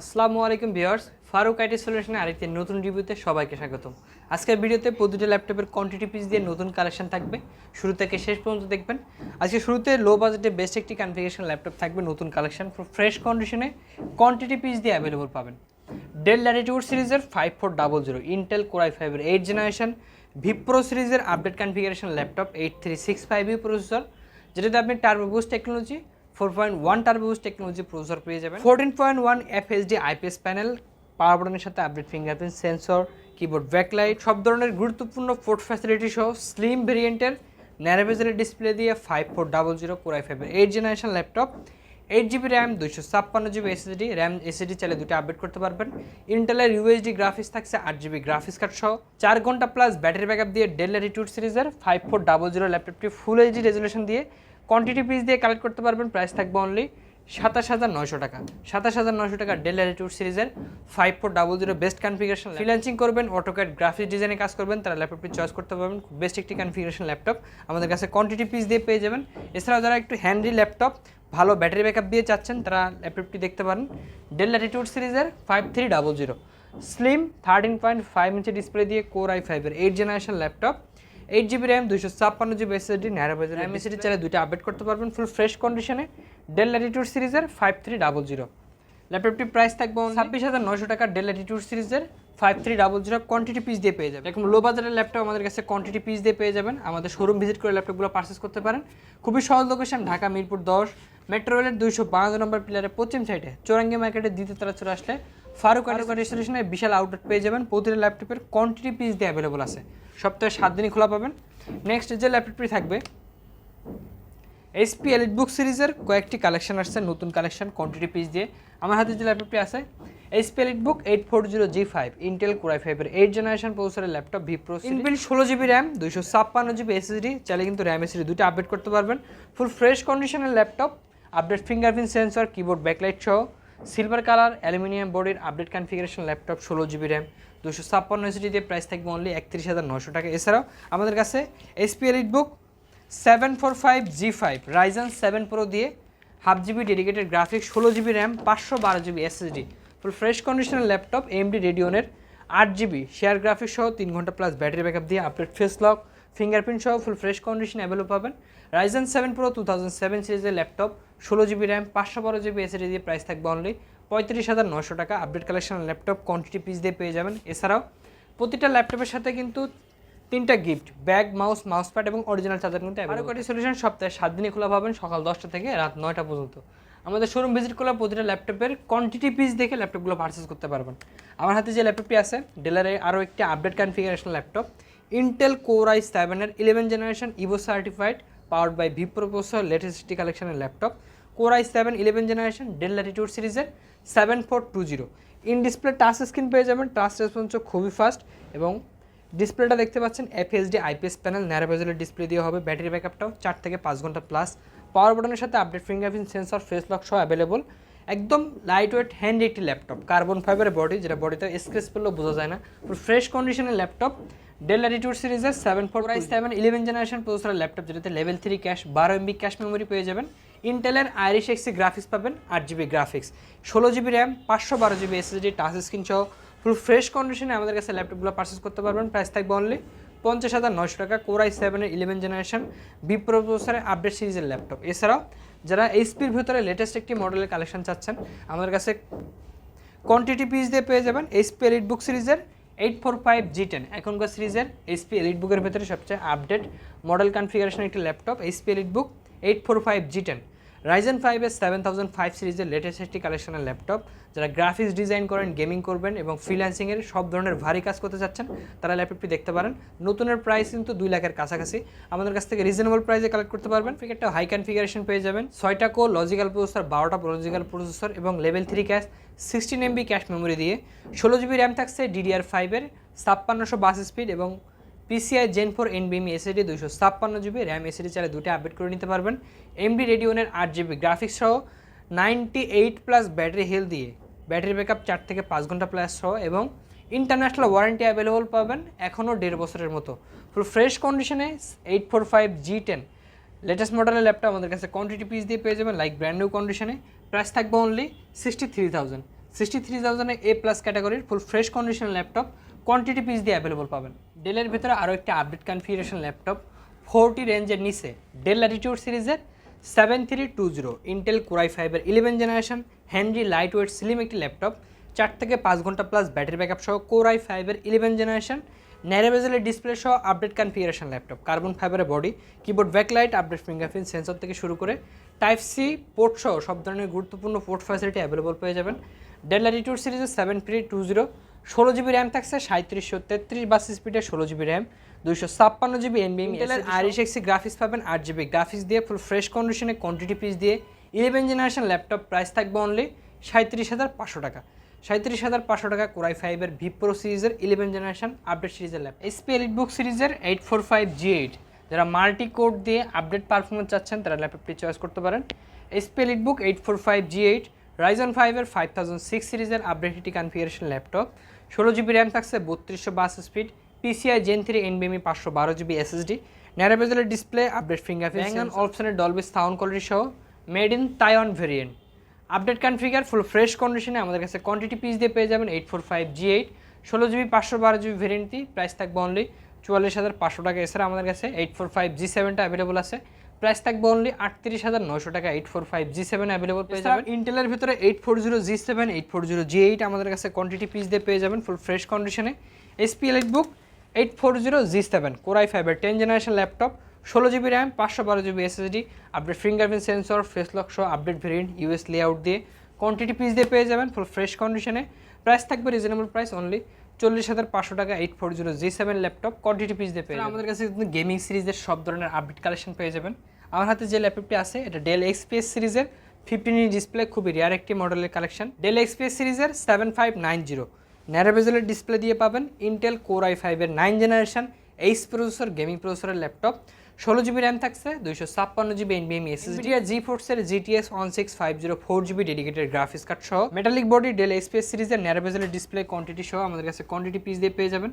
আসসালামু আলাইকুম viewers, Faruk IT সলিউশনে আরেকটি নতুন রিভিউতে সবাইকে স্বাগতম। আজকের ভিডিওতে প্রতিটি ল্যাপটপের কোয়ান্টিটি পিস দিয়ে নতুন কালেকশন থাকবে। শুরু থেকে শেষ পর্যন্ত দেখবেন। আজকে শুরুতে লো বাজেটে বেস্ট একটি কনফিগারেশন ল্যাপটপ থাকবে নতুন কালেকশন ফ্রেশ কন্ডিশনে কোয়ান্টিটি পিস দিয়ে অ্যাভেলেবল পাবেন। ডেল ল্যাটিটিউড সিরিজের five four double zero Intel core i ফাইভের এইট জেনারেশন ভিপ্রো সিরিজের update configuration laptop eight three six five U processor যেটাতে আপনি turbo boost technology four point one turbo boost technology processor পেয়ে যাবেন। Fourteen point one FHD IPS panel power বাটনের সাথে update fingerprint sensor keyboard backlight সব ধরনের গুরুত্বপূর্ণ port facility সহ স্লিম ভেরিয়েন্টের ন্যারোভেজারের ডিসপ্লে দিয়ে five four double zero core i ফাইভের eight generation laptop eight GB RAM দুইশো ছাপ্পান্ন জিবি এসএসডি র্যাম এসএসডি চাইলে দুটো আপডেট করতে পারবেন। ইন্টেলের ইউএসডি গ্রাফিক্স থাকছে আট জিবি গ্রাফিক্স কার্ড সহ চার ঘণ্টা প্লাস ব্যাটারি ব্যাকআপ দিয়ে ডেল ল্যাটিটিউড সিরিজের ফাইভ ফোর ডাবল জিরো ল্যাপটপটি ফুল এইচডি রেজলিউশন দিয়ে কোয়ান্টিটি পিস দিয়ে কালেক্ট করতে পারবেন প্রাইস থাকবে অনলি সাতাশ হাজার নয়শো টাকা। সাতাশ হাজার নয়শো টাকা ডেল ল্যাটিটিউড সিরিজের five four double zero best configuration freelancing করবেন অটোক্যাড গ্রাফিক্স ডিজাইনে কাজ করবেন, তারা ল্যাপটপটি চয়েস করতে পারবেন বেস্ট একটি কনফিগারেশন ল্যাপটপ আমাদের কাছে কোয়ান্টিটি পিস দিয়ে পেয়ে যাবেন। এছাড়াও যারা একটু হ্যান্ডি ল্যাপটপ ভালো ব্যাটারি ব্যাকআপ দিয়ে চাচ্ছেন, তারা ল্যাপটপটি দেখতে পারেন। ডেল ল্যাটিটিউড সিরিজের five three double zero slim thirteen point five inch display দিয়ে কোর আই ফাইভের eight generation laptop eight GB RAM দুইশো ছাপ্পান্ন জিবি এসএসডি র্যাম এসএসডি চাইলে দুইটা আপডেট করতে পারবেন ফুল ফ্রেশ কন্ডিশনে ডেল ল্যাটিটিউড সিরিজের ফাইভ থ্রি ডাবল জিরো ল্যাপটপটির প্রাইস থাকবে ছাব্বিশ হাজার নয়শো টাকা ডেল ল্যাটিটিউড সিরিজের five three double zero quantity piece দিয়ে পেয়ে যাবেন। এরকম লো বাজারের ল্যাপটপ আমাদের কাছে কোয়ান্টিটি পিস দিয়ে পেয়ে যাবেন। আমাদের শোরুম ভিজিট করে ল্যাপটপগুলো পারচেস করতে পারেন। খুবই সহজ লোকেশন ঢাকা মিরপুর দশ। মেট্রো রেলের দুইশো বান্ন নম্বর প্লেয়ারের পশ্চিম সাইডে চৌরাঙ্গি মার্কেটের দ্বিতীয় তারা চলে আসলে ফারুক রেস্টোরেশনে বিশাল আউটলেট পেয়ে যাবেন। প্রতিটা ল্যাপটপের কোয়ান্টিটি পিস দিয়ে অ্যাভেলেবল আছে। সপ্তাহে সাত দিনই খোলা পাবেন। নেক্সট যে ল্যাপটপটি থাকবে এসপি এলিট বুক সিরিজের কয়েকটি কালেকশন আসছে নতুন কালেকশন কোয়ান্টিটি পিস দিয়ে। আমার হাতে যে ল্যাপটপটি আছে HP EliteBook eight four zero G five Intel core i ফাইভের এইট জেনারেশন প্রসেসরের ল্যাপটপ ভি প্রো ইনবিল ষোলো জিবি র্যাম দুইশো ছাপ্পান্ন জিবি এসএসডি চাইলে কিন্তু র্যাম এসএসডি দুটো আপডেট করতে পারবেন। ফুল ফ্রেশ কন্ডিশনের laptop update fingerprint sensor keyboard backlight সহ। সিলভার কালার অ্যালুমিনিয়াম বোর্ডের আপডেট কনফিগারেশন ল্যাপটপ ষোলো জিবি র্যাম দুশো ছাপ্পান্ন এসএসডি দিয়ে প্রাইস থাকবে অনলি একত্রিশ হাজার নশো টাকা। এছাড়াও আমাদের কাছে HP EliteBook seven four five G five Ryzen seven pro দিয়ে হাফ জিবি ডেডিকেটেড গ্রাফিক্স ষোলো জিবি র্যাম পাঁচশো বারো জিবি এসএসডি ফুল ফ্রেশ কন্ডিশনের ল্যাপটপ এমডি রেডিওনের আট জিবি শেয়ার গ্রাফিক্স সহ তিন ঘণ্টা প্লাস ব্যাটারি ব্যাকআপ দিয়ে আপডেট ফেস লক ফিঙ্গারপ্রিন্ট সহ ফুল ফ্রেশ কন্ডিশন অ্যাভেলেবল পাবেন। Ryzen seven pro two thousand seven সিরিজের ল্যাপটপ ষোলো জিবি র্যাম পাঁচশো বারো জিবি এসএসডি দিয়ে প্রাইস থাকবে অনলি পঁয়ত্রিশ হাজার নশো টাকা update collection laptop quantity piece দিয়ে পেয়ে যাবেন। এছাড়াও প্রতিটা ল্যাপটপের সাথে কিন্তু তিনটা gift bag mouse mouse pad এবং অরিজিনাল চার্জার কিন্তু আরও কটি সলিউশন সপ্তাহে সাত দিনই খোলা পাবেন, সকাল দশটা থেকে রাত নয়টা পর্যন্ত। আমাদের শোরুম ভিজিট করলে প্রতিটা ল্যাপটপের কোয়ান্টিটি পিস দেখে ল্যাপটপগুলো পারচেস করতে পারবেন। আমার হাতে যে ল্যাপটপটি আছে ডেলারে আরও একটি update configuration laptop Intel core i সেভেনের eleven generation Evo certified powered by v processor latest কালেকশনের laptop core i seven eleven generation Dell Latitude সিরিজের seven four two zero in display touch screen পেয়ে যাবেন touch response খুবই fast এবং ডিসপ্লেটা দেখতে পাচ্ছেন এফএসডি আইপিএস প্যানেল ন্যারোভেজেলের ডিসপ্লে দিয়ে হবে ব্যাটারি ব্যাকআপটাও চার থেকে পাঁচ ঘণ্টা প্লাস পাওয়ার বাটনের সাথে update fingerprint sensor face lock সহ অ্যাভেলেবল একদম লাইট ওয়েট হ্যান্ড একটি ল্যাপটপ কার্বন ফাইবারের বডি যেটা বডিতে স্ক্রেচ পড়লেও বোঝা যায় না। ফ্রেশ কন্ডিশনের ল্যাপটপ ডেল ল্যাটিটিউড সিরিজের seven four price seven eleven generation প্রসেসরের ল্যাপটপ যেটাতে লেভেল থ্রি ক্যাশ বারো এমবি ক্যাশ মেমোরি পেয়ে যাবেন। ইন্টেলের আইরিশ এক্সি গ্রাফিক্স পাবেন আট জিবি গ্রাফিক্স ষোলো জিবি র্যাম পাঁচশো বারো জিবি এসএসডি টাচ স্ক্রিন সহ ফুল ফ্রেশ কন্ডিশনে আমাদের কাছে ল্যাপটপগুলো পারচেস করতে পারবেন। প্রাইস থাকবে অনলি পঞ্চাশ হাজার নয়শো টাকা। কোরাই সেভেনের ইলেভেন জেনারেশন বি প্রসেসরের আপডেট সিরিজের ল্যাপটপ এছাড়াও যারা এইচপির ভিতরে লেটেস্ট একটি মডেলের কালেকশন চাচ্ছেন আমাদের কাছে কোয়ান্টিটি পিস দিয়ে পেয়ে যাবেন এইচপি এলিট বুক সিরিজের eight four five G ten এখনকার সিরিজের এইচপি এলিট বুকের ভেতরে সবচেয়ে আপডেট মডেল কনফিগারেশন একটি laptop HP EliteBook eight four five G ten Ryzen ফাইভের সেভেন থাউজেন্ড ফাইভ সিরিজের লেটেস্ট একটি কালেকশনের ল্যাপটপ যারা গ্রাফিক্স ডিজাইন করেন গেমিং করবেন এবং ফ্রিল্যান্সিংয়ের সব ধরনের ভারী কাজ করতে চাচ্ছেন, তারা ল্যাপটপটি দেখতে পারেন। নতুনের প্রাইস কিন্তু দুই লাখের কাছাকাছি। আমাদের কাছ থেকে রিজনেবল প্রাইসে কালেক্ট করতে পারবেন। একটা হাই কনফিগারেশন পেয়ে যাবেন। ছয়টা কো লজিক্যাল প্রসেসর বারোটা লজিক্যাল প্রসেসর এবং level three cache sixteen MB cache memory দিয়ে। ষোলো জিবি র্যাম থাকছে ডিডিআর ফাইভের ছাপ্পান্নশো বাস স্পিড এবং পিসিআই জেন ফোর এনবিএমি এসএডি দুইশো ছাপ্পান্ন জিবি র্যাম এসএডি চালে দুটো আপডেট করে নিতে পারবেন। এমডি রেডিওনের আট জিবি গ্রাফিক্স সহ ninety eight plus battery health দিয়ে ব্যাটারি ব্যাকআপ চার থেকে পাঁচ ঘণ্টা প্লাস সহ এবং ইন্টারন্যাশনাল ওয়ারেন্টি অ্যাভেলেবল পাবেন এখনও দেড় বছরের মতো। পুরো ফ্রেশ কন্ডিশনে eight four five G ten latest মডেলের ল্যাপটপ আমাদের কাছে কোয়ান্টিটি পিস দিয়ে পেয়ে যাবেন লাইক ব্র্যান্ড নিউ কন্ডিশনে প্রাইস থাকবে only sixty three thousand sixty three থাউজেন্ডে A plus ক্যাটাগরির ফুল ফ্রেশ কন্ডিশনের ল্যাপটপ কোয়ান্টিটি পিস দিয়ে অ্যাভেলেবল পাবেন। ডেলের ভিতরে আরও একটা আপডেট কনফিগারেশন ল্যাপটপ ফোরটি রেঞ্জের নিচে ডেল অ্যাটিটিউড সিরিজের seven three two zero Intel core i ফাইভের eleven generation handy lightweight slim একটি ল্যাপটপ চার থেকে পাঁচ ঘণ্টা প্লাস ব্যাটারি ব্যাকআপ সহ কোরাই ফাইভের ইলেভেন জেনারেশন ন্যারোবেজেলের ডিসপ্লে সহ আপডেট কনফিগারেশন ল্যাপটপ কার্বন ফাইবারের body keyboard backlight update fingerprint sensor থেকে শুরু করে টাইপ সি পোর্ট সহ সব ধরনের গুরুত্বপূর্ণ পোর্ট ফ্যাসিলিটি অ্যাভেলেবল পেয়ে যাবেন। ডেল ল্যাটিটিউড সিরিজের সেভেন থ্রি টু জিরো ষোলো জিবি র্যাম থাকছে সাঁত্রিশশো তেত্রিশ বাস স্পিডের ষোলো জিবি র্যাম দুইশো ছাপ্পান্ন জিবি এনবিএম ইন্টেলের আইরিশ এক্সি গ্রাফিক্স পাবেন আট জিবি গ্রাফিক্স দিয়ে ফুল ফ্রেশ কন্ডিশনে কোয়ান্টিটি পিস দিয়ে ইলেভেন জেনারেশন ল্যাপটপ প্রাইস থাকবে অনলি সাঁত্রিশ হাজার পাঁচশো টাকা। সাঁত্রিশ হাজার পাঁচশো টাকা কোরাই ফাইভের ভি প্রো সিরিজের ইলেভেন জেনারেশন আপডেট সিরিজের ল্যাপ। এসপি এলিট বুক সিরিজের eight four five G eight যারা মাল্টি কোড দিয়ে আপডেট পারফরমেন্স চাচ্ছেন তারা ল্যাপটপটি চয়েস করতে পারেন। HP EliteBook eight four five G eight Ryzen ফাইভের ফাইভ থাউজেন্ড সিক্স সিরিজের আপডেটটি কনফিগারেশন ল্যাপটপ। ষোলো জিবি র্যাম থাকছে বত্রিশশো bus speed PCIe gen three এনবিএমি পাঁচশো বারো জিবি এসএসডি ন্যারোবেজেলের ডিসপ্লে আপডেট ফিঙ্গারপ্রিন্ট ব্যাঙ্গন অপশনের ডলবি সাউন্ড কোয়ালিটি সহ made in Taiwan variant update configure full fresh কন্ডিশনে আমাদের কাছে কোয়ান্টিটি পিস দিয়ে পেয়ে যাবেন eight four five G eight ষোলো জিবি পাঁচশো বারো জিবি ভেরিয়েন্টটি প্রাইস থাকবে অনলি চুয়াল্লিশ হাজার পাঁচশো টাকা। এছাড়া আমাদের কাছে এইট ফোর ফাইভ জি সেভেনটা অ্যাভেলেবল আছে। প্রাইস থাকবে অনলি আটত্রিশ হাজার নয়শো টাকা। Eight four five G seven available পেয়ে যাবেন। ইন্টেলের ভিতরে eight four zero G seven eight four zero G eight আমাদের কাছে কোয়ান্টিটি পিস দিয়ে পেয়ে যাবেন ফুল ফ্রেশ কন্ডিশনে HP EliteBook eight four zero G seven core i ফাইভের টেন জেনারেশন ল্যাপটপ ষোলো জিবি র্যাম পাঁচশো বারো GB SSD update fingerprint sensor face lock সহ আপডেট ভেরিয়েন্ট ইউএস লেআউট দিয়ে কোয়ান্টিটি পিস দিয়ে পেয়ে যাবেন ফুল ফ্রেশ কন্ডিশনে প্রাইস থাকবে রিজনেবল প্রাইস অনলি চল্লিশ হাজার পাঁচশো টাকা eight four zero G seven laptop quantity piece দিয়ে পেয়ে। আমাদের কাছে গেমিং সিরিজের সব ধরনের আপডেট কালেকশন পেয়ে যাবেন। আমার হাতে যে ল্যাপটপটি আছে এটা ডেল এক্সপিএস সিরিজের ফিফটিন ইঞ্চ ডিসপ্লে খুবই রেয়ার একটি মডেলের কালেকশন ডেল এক্সপিএস সিরিজের সেভেন ফাইভ নাইন জিরো ন্যারোবেজেলের ডিসপ্লে দিয়ে পাবেন ইন্টেল কোর আই ফাইভের nine generation H processor gaming প্রসেসরের ল্যাপটপ ষোলো জিবি র্যাম থাকছে, দুইশো ছাপ্পান্ন জিবি এনবিএমি এসএসডি আর জি ফোর্সের GTX one six five zero four GB dedicated graphics card সহ। মেটালিক বডি ডেল এসপিএস সিরিজের ন্যারোবেজেলের ডিসপ্লে কোয়ান্টিটি সহ আমাদের কাছে কোয়ান্টিটি পিস দিয়ে পেয়ে যাবেন।